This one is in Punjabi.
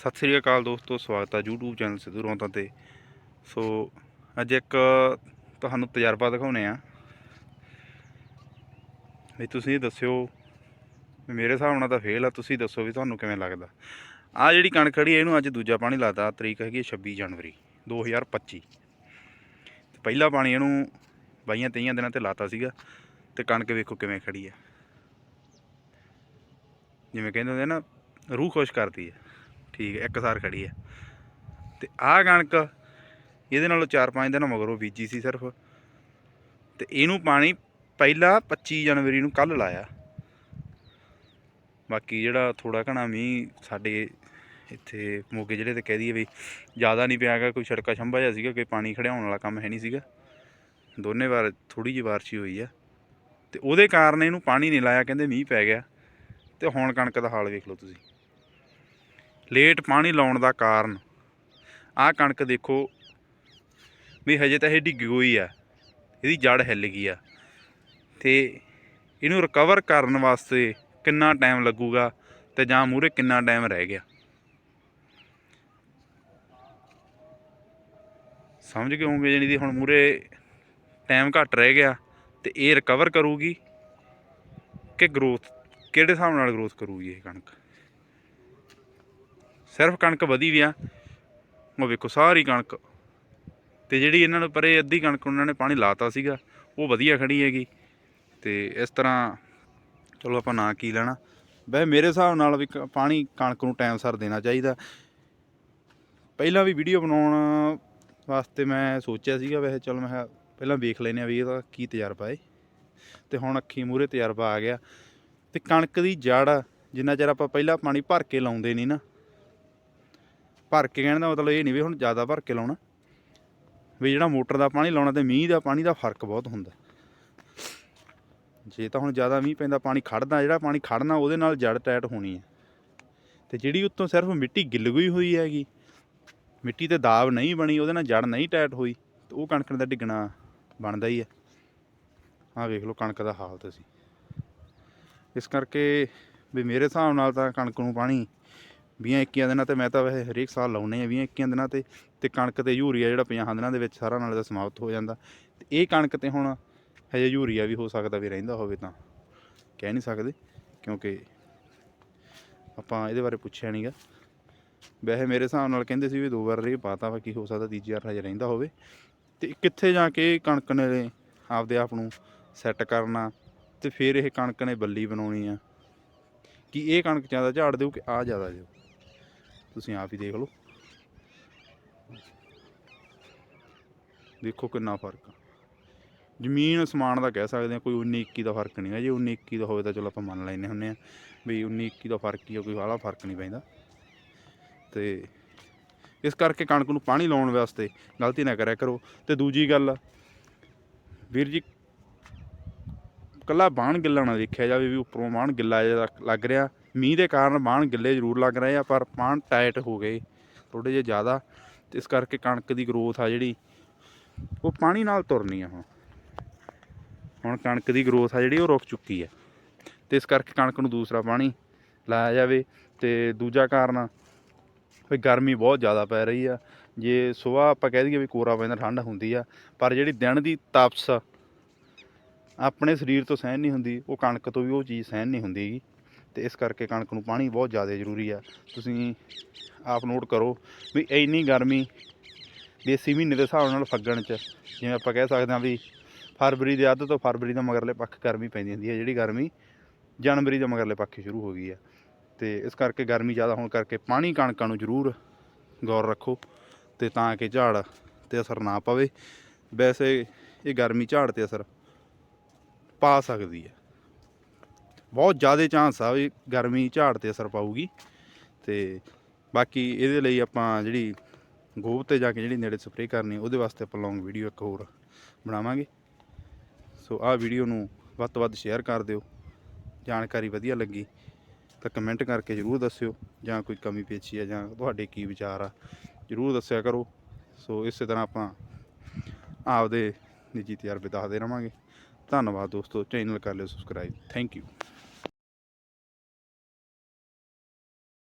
ਸਤਿ ਸ੍ਰੀ ਅਕਾਲ ਦੋਸਤੋ, ਸਵਾਗਤ ਹੈ YouTube ਚੈਨਲ ਸਿੱਧੂ ਰੌਂਤਾ ਤੇ। ਸੋ, ਅੱਜ ਇੱਕ ਤੁਹਾਨੂੰ ਤਜਰਬਾ ਦਿਖਾਉਨੇ ਆ। ਵੀ ਤੁਸੀਂ ਦੱਸਿਓ, ਵੀ ਮੇਰੇ ਹਿਸਾਬ ਨਾਲ ਤਾਂ ਫੇਲ ਆ, ਤੁਸੀਂ ਦੱਸੋ ਵੀ ਤੁਹਾਨੂੰ ਕਿਵੇਂ ਲੱਗਦਾ। ਆ ਜਿਹੜੀ ਕਣਕ ਖੜੀ ਹੈ ਇਹਨੂੰ ਅੱਜ ਦੂਜਾ ਪਾਣੀ ਲਾਤਾ, ਤਰੀਕ ਹੈਗੀ ਹੈ 26 ਜਨਵਰੀ 2025 ਤੇ ਪਹਿਲਾ ਪਾਣੀ ਇਹਨੂੰ ਬਾਈਆਂ ਤੇਈਆਂ ਦਿਨਾਂ ਤੇ ਲਾਤਾ ਸੀਗਾ, ਤੇ ਕਣਕ ਵੇਖੋ ਕਿਵੇਂ ਖੜੀ ਹੈ ਜਿਵੇਂ ਕਹਿੰਦੇ ਹੁੰਦੇ ਨਾ, ਰੂਹ ਖੁਸ਼ ਕਰਦੀ ਹੈ ਠੀਕ ਹੈ, ਇੱਕ ਸਾਰ ਖੜੀ ਹੈ। ਤੇ ਆਹ ਕਣਕ ਇਹਦੇ ਨਾਲੋਂ 4-5 ਦਿਨ ਮਗਰੋਂ ਬੀਜੀ ਸੀ ਸਿਰਫ। ਤੇ ਇਹਨੂੰ ਪਾਣੀ ਪਹਿਲਾ 25 ਜਨਵਰੀ ਨੂੰ ਕੱਲ ਲਾਇਆ। ਬਾਕੀ ਜਿਹੜਾ ਥੋੜਾ ਘਣਾ ਮੀਂਹ ਸਾਡੇ ਇੱਥੇ ਮੋਗੇ ਜਿਹੜੇ ਤੇ ਕਹਿ ਦਈਏ ਵੀ ਜ਼ਿਆਦਾ ਨਹੀਂ ਪਿਆਗਾ ਕੋਈ ਸੜਕਾ ਛੰਭਾ ਜਿਹਾ ਸੀਗਾ, ਕੋਈ ਪਾਣੀ ਖੜਿਆਉਣ ਵਾਲਾ ਕੰਮ ਹੈ ਨਹੀਂ ਸੀਗਾ। ਦੋਨੇ ਵਾਰ ਥੋੜੀ ਜਿਹੀ ਬਾਰਿਸ਼ ਹੋਈ ਆ। ਤੇ ਉਹਦੇ ਕਾਰਨ ਇਹਨੂੰ ਪਾਣੀ ਨਹੀਂ ਲਾਇਆ, ਕਹਿੰਦੇ ਮੀਂਹ ਪੈ ਗਿਆ। ਤੇ ਹੁਣ ਕਣਕ ਦਾ ਹਾਲ ਵੇਖ ਲਓ ਤੁਸੀਂ। ਲੇਟ ਪਾਣੀ ਲਾਉਣ ਦਾ ਕਾਰਨ। ਆਹ ਕਣਕ ਦੇਖੋ ਵੀ ਹਜੇ ਤਾਂ ਇਹ ਡਿੱਗੀ ਹੋਈ ਆ। ਇਹਦੀ ਜੜ ਹਿੱਲ ਗਈ ਆ। ਤੇ ਇਹਨੂੰ ਰਿਕਵਰ ਕਰਨ ਵਾਸਤੇ ਕਿੰਨਾ ਟਾਈਮ ਲੱਗੂਗਾ ਤੇ ਜਾਂ ਮੂਰੇ ਕਿੰਨਾ ਟਾਈਮ ਰਹਿ ਗਿਆ? ਸਮਝ ਗਏ ਹੋਵੋਗੇ ਜਾਣੀ ਦੀ ਹੁਣ ਮੂਰੇ ਟਾਈਮ ਘੱਟ ਰਹਿ ਗਿਆ ਤੇ ਇਹ ਰਿਕਵਰ ਕਰੂਗੀ ਕਿ ਗਰੋਥ ਕਿਹੜੇ ਹਿਸਾਬ ਨਾਲ ਗਰੋਥ ਕਰੂਗੀ ਇਹ ਕਣਕ? ਸਿਰਫ ਕਣਕ ਵਧੀ ਵੀ ਆ, ਉਹ ਵੇਖੋ ਸਾਰੀ ਕਣਕ। ਤੇ ਜਿਹੜੀ ਇਹਨਾਂ ਨੂੰ ਪਰੇ ਅੱਧੀ ਕਣਕ ਉਹਨਾਂ ਨੇ ਪਾਣੀ ਲਾਤਾ ਸੀਗਾ, ਉਹ ਵਧੀਆ ਖੜੀ ਹੈਗੀ। ਤੇ ਇਸ ਤਰ੍ਹਾਂ, ਚਲੋ ਆਪਾਂ ਨਾ ਕੀ ਲੈਣਾ। ਵੈਸੇ ਮੇਰੇ ਹਿਸਾਬ ਨਾਲ ਵੀ ਕ- ਪਾਣੀ ਕਣਕ ਨੂੰ ਟਾਈਮ ਸਿਰ ਦੇਣਾ ਚਾਹੀਦਾ। ਪਹਿਲਾਂ ਵੀ ਵੀਡੀਓ ਬਣਾਉਣ ਵਾਸਤੇ ਮੈਂ ਸੋਚਿਆ ਸੀਗਾ, ਵੈਸੇ ਚਲ ਮੈਂ ਕਿਹਾ ਪਹਿਲਾਂ ਵੇਖ ਲੈਨੇ ਆ ਵੀ ਇਹਦਾ ਕੀ ਤਜਰਬਾ ਏ। ਤੇ ਹੁਣ ਅੱਖੀ ਮੂਰੇ ਤਜਰਬਾ ਆ ਗਿਆ। ਤੇ ਕਣਕ ਦੀ ਜੜ, ਜਿੰਨਾ ਚਿਰ ਆਪਾਂ ਪਹਿਲਾਂ ਪਾਣੀ ਭਰ ਕੇ ਲਾਉਂਦੇ ਨਹੀਂ ਨਾ ਭਰ ਕੇ ਕਹਿਣ ਦਾ ਮਤਲਬ ਇਹ ਨਹੀਂ ਵੀ ਹੁਣ ਜ਼ਿਆਦਾ ਭਰ ਕੇ ਲਾਉਣਾ। ਵੀ ਜਿਹੜਾ ਮੋਟਰ ਦਾ ਪਾਣੀ ਲਾਉਣਾ ਤੇ ਮੀਂਹ ਦਾ ਪਾਣੀ ਦਾ ਫ਼ਰਕ ਬਹੁਤ ਹੁੰਦਾ। ਜੇ ਤਾਂ ਹੁਣ ਜ਼ਿਆਦਾ ਮੀਂਹ ਪੈਂਦਾ, ਪਾਣੀ ਖੜਦਾ ਜਿਹੜਾ ਪਾਣੀ ਖੜਨਾ ਉਹਦੇ ਨਾਲ ਜੜ ਟਾਈਟ ਹੋਣੀ ਹੈ। ਤੇ ਜਿਹੜੀ ਉੱਤੋਂ ਸਿਰਫ ਮਿੱਟੀ ਗਿੱਲ ਗਈ ਹੋਈ ਹੈਗੀ, ਮਿੱਟੀ ਤੇ ਦਾਬ ਨਹੀਂ ਬਣੀ, ਉਹਦੇ ਨਾਲ ਜੜ ਨਹੀਂ ਟਾਈਟ ਹੋਈ, ਤੇ ਉਹ ਕਣਕ ਦਾ ਡਿੱਗਣਾ ਬਣਦਾ ਹੀ ਹੈ। ਆਹ ਵੇਖ ਲਓ ਕਣਕ ਦਾ ਹਾਲ ਤੁਸੀਂ ਇਸ ਕਰਕੇ ਵੀ ਮੇਰੇ ਹਿਸਾਬ ਨਾਲ ਤਾਂ ਕਣਕ ਨੂੰ ਪਾਣੀ 20 21 ਦਿਨਾਂ ਤੇ ਮੈਂ ਤਾਂ ਵੈਸੇ ਹਰੇਕ ਸਾਲ ਲਾਉਨੇ ਆ 20 21 ਦਿਨਾਂ ਤੇ ਤੇ ਕਣਕ ਤੇ ਯੂਰੀਆ ਜਿਹੜਾ 50 ਦਿਨਾਂ ਦੇ ਵਿੱਚ ਸਾਰਾ ਨਾਲੇ ਦਾ ਸਮਾਪਤ ਹੋ ਜਾਂਦਾ। ਤੇ ਇਹ ਕਣਕ ਤੇ ਹੁਣ ਹਜੇ ਯੂਰੀਆ ਵੀ ਹੋ ਸਕਦਾ ਵੀ ਰਹਿੰਦਾ ਹੋਵੇ ਤਾਂ। ਕਹਿ ਨਹੀਂ ਸਕਦੇ, ਕਿਉਂਕਿ ਆਪਾਂ ਇਹਦੇ ਬਾਰੇ ਪੁੱਛਿਆ ਨਹੀਂਗਾ ਵੈਸੇ ਮੇਰੇ ਹਿਸਾਬ ਨਾਲ ਕਹਿੰਦੇ ਸੀ ਵੀ ਦੋ ਵਾਰ ਰੇ ਪਾਤਾ ਵਾ, ਕੀ ਹੋ ਸਕਦਾ ਤੀਜੀ ਵਾਰ ਹਜੇ ਰਹਿੰਦਾ ਹੋਵੇ। ਤੇ ਕਿੱਥੇ ਜਾ ਕੇ ਕਣਕ ਨੇ ਆਪਦੇ ਆਪ ਨੂੰ ਸੈੱਟ ਕਰਨਾ, ਤੇ ਫਿਰ ਇਹ ਕਣਕ ਨੇ ਬੱਲੀ ਬਣਾਉਣੀ ਆ। ਕਿ ਇਹ ਕਣਕ ਜ਼ਿਆਦਾ ਝਾੜ ਦਿਓ ਕਿ ਆ ਜ਼ਿਆਦਾ ਦਿਓ ਤੁਸੀਂ ਆਪ ਹੀ ਦੇਖ ਲਓ। ਦੇਖੋ ਕਿੰਨਾ ਫ਼ਰਕ ਆ। ਜ਼ਮੀਨ, ਅਸਮਾਨ ਦਾ ਕਹਿ ਸਕਦੇ ਆ, ਕੋਈ 19 21 ਦਾ ਫ਼ਰਕ ਨਹੀਂ ਹੈ ਜੇ 19 21 ਦਾ ਹੋਵੇ ਤਾਂ ਚਲੋ ਆਪਾਂ ਮੰਨ ਲੈਨੇ ਹੁੰਨੇ ਆ ਵੀ 19 21 ਦਾ ਫ਼ਰਕ ਹੀ ਆ, ਕੋਈ ਵਾਲਾ ਫ਼ਰਕ ਨਹੀਂ ਪੈਂਦਾ। ਤੇ ਇਸ ਕਰਕੇ ਕਣਕ ਨੂੰ ਪਾਣੀ ਲਾਉਣ ਵਾਸਤੇ ਗਲਤੀ ਨਾ ਕਰਿਆ ਕਰੋ। ਤੇ ਦੂਜੀ ਗੱਲ ਵੀਰ ਜੀ ਕੱਲਾ ਬਾਣ ਗਿੱਲਾ ਨਾ ਦੇਖਿਆ ਜਾਵੇ ਵੀ ਉੱਪਰੋਂ ਬਾਣ ਗਿੱਲਾ ਜਿਹਾ ਲੱਗ ਰਿਹਾ। ਮੀਂਹ ਦੇ ਕਾਰਨ ਬਾਣ ਗਿੱਲੇ ਜ਼ਰੂਰ ਲੱਗ ਰਹੇ ਆ, ਪਰ ਬਾਣ ਟਾਈਟ ਹੋ ਗਏ ਥੋੜੇ ਜਿਹਾ ਜ਼ਿਆਦਾ। ਤੇ ਇਸ ਕਰਕੇ ਕਣਕ ਦੀ ਗਰੋਥ ਆ ਜਿਹੜੀ, ਉਹ ਪਾਣੀ ਨਾਲ ਤੁਰਨੀ ਆ ਹੁਣ। ਹੁਣ ਕਣਕ ਦੀ ਗਰੋਥ ਆ ਜਿਹੜੀ, ਉਹ ਰੁਕ ਚੁੱਕੀ ਆ। ਤੇ ਇਸ ਕਰਕੇ ਕਣਕ ਨੂੰ ਦੂਸਰਾ ਪਾਣੀ ਲਾਇਆ ਜਾਵੇ। ਤੇ ਦੂਜਾ ਕਾਰਨ ਵੀ ਗਰਮੀ ਬਹੁਤ ਜ਼ਿਆਦਾ ਪੈ ਰਹੀ ਆ। ਜੇ ਸਵੇਰ ਆਪਾਂ ਕਹਿ ਦਈਏ ਵੀ ਕੋਰਾ ਪੈਂਦਾ, ਠੰਡ ਹੁੰਦੀ ਆ, ਪਰ ਜਿਹੜੀ ਦਿਨ ਦੀ ਤਪਸ ਆਪਣੇ ਸਰੀਰ ਤੋਂ ਸਹਿਣ ਨਹੀਂ ਹੁੰਦੀ, ਉਹ ਕਣਕ ਤੋਂ ਵੀ ਉਹ ਚੀਜ਼ ਸਹਿਣ ਨਹੀਂ ਹੁੰਦੀ ਗੀ। ਤੇ ਇਸ ਕਰਕੇ ਕਣਕ ਨੂੰ ਪਾਣੀ ਬਹੁਤ ਜ਼ਿਆਦਾ ਜ਼ਰੂਰੀ ਆ। ਤੁਸੀਂ ਆਪ ਨੋਟ ਕਰੋ ਵੀ ਇੰਨੀ ਗਰਮੀ ਦੇਸੀ ਮਹੀਨੇ ਦੇ ਹਿਸਾਬ ਨਾਲ ਫੱਗਣ ਚ, ਜਿਵੇਂ ਆਪਾਂ ਕਹਿ ਸਕਦੇ ਹਾਂ ਵੀ ਫਰਵਰੀ ਦੇ ਅੱਧ ਤੋਂ ਫਰਵਰੀ ਦਾ ਮਗਰਲੇ ਪੱਖ ਗਰਮੀ ਪੈਂਦੀ ਹੁੰਦੀ ਹੈ ਜਿਹੜੀ ਗਰਮੀ ਜਨਵਰੀ ਦੇ ਮਗਰਲੇ ਪੱਖ ਸ਼ੁਰੂ ਹੋ ਗਈ ਆ। ਤੇ ਇਸ ਕਰਕੇ ਗਰਮੀ ਜ਼ਿਆਦਾ ਹੋਣ ਕਰਕੇ ਪਾਣੀ ਕਣਕਾਂ ਨੂੰ ਜ਼ਰੂਰ ਗੌਰ ਰੱਖੋ ਤੇ ਤਾਂ ਕਿ ਝਾੜ ਤੇ ਅਸਰ ਨਾ ਪਵੇ। ਵੈਸੇ ਇਹ ਗਰਮੀ ਝਾੜ ਤੇ ਅਸਰ ਪਾ ਸਕਦੀ ਹੈ। ਬਹੁਤ ਜ਼ਿਆਦਾ ਚਾਂਸ ਆ ਵੀ ਗਰਮੀ ਝਾੜ ਤੇ ਅਸਰ ਪਾਊਗੀ ਤੇ ਬਾਕੀ ਇਹਦੇ ਲਈ ਆਪਾਂ ਜਿਹੜੀ ਗੋਬ ਤੇ ਜਾ ਕੇ ਜਿਹੜੀ ਨੇੜੇ ਸਪਰੇਅ ਕਰਨੀ, ਉਹਦੇ ਵਾਸਤੇ ਆਪਾਂ ਲੌਂਗ ਵੀਡੀਓ ਇੱਕ ਹੋਰ ਬਣਾਵਾਂਗੇ। ਸੋ ਆਹ ਵੀਡੀਓ ਨੂੰ ਵੱਧ ਤੋਂ ਵੱਧ ਸ਼ੇਅਰ ਕਰ ਦਿਓ। ਜਾਣਕਾਰੀ ਵਧੀਆ ਲੱਗੀ ਤਾਂ ਕਮੈਂਟ ਕਰਕੇ ਜਰੂਰ ਦੱਸਿਓ ਜਾਂ ਕੋਈ ਕਮੀ ਪੇਚੀ ਆ ਜਾਂ ਤੁਹਾਡੇ ਕੀ ਵਿਚਾਰ ਆ, ਜਰੂਰ ਦੱਸਿਆ ਕਰੋ। ਸੋ ਇਸੇ ਤਰ੍ਹਾਂ ਆਪਾਂ ਆਪਦੇ ਨਿੱਜੀ ਤਜਰਬੇ ਦੱਸਦੇ ਰਵਾਂਗੇ। ਧੰਨਵਾਦ ਦੋਸਤੋ ਚੈਨਲ ਕਰ ਲਿਓ ਸਬਸਕ੍ਰਾਈਬ ਥੈਂਕ ਯੂ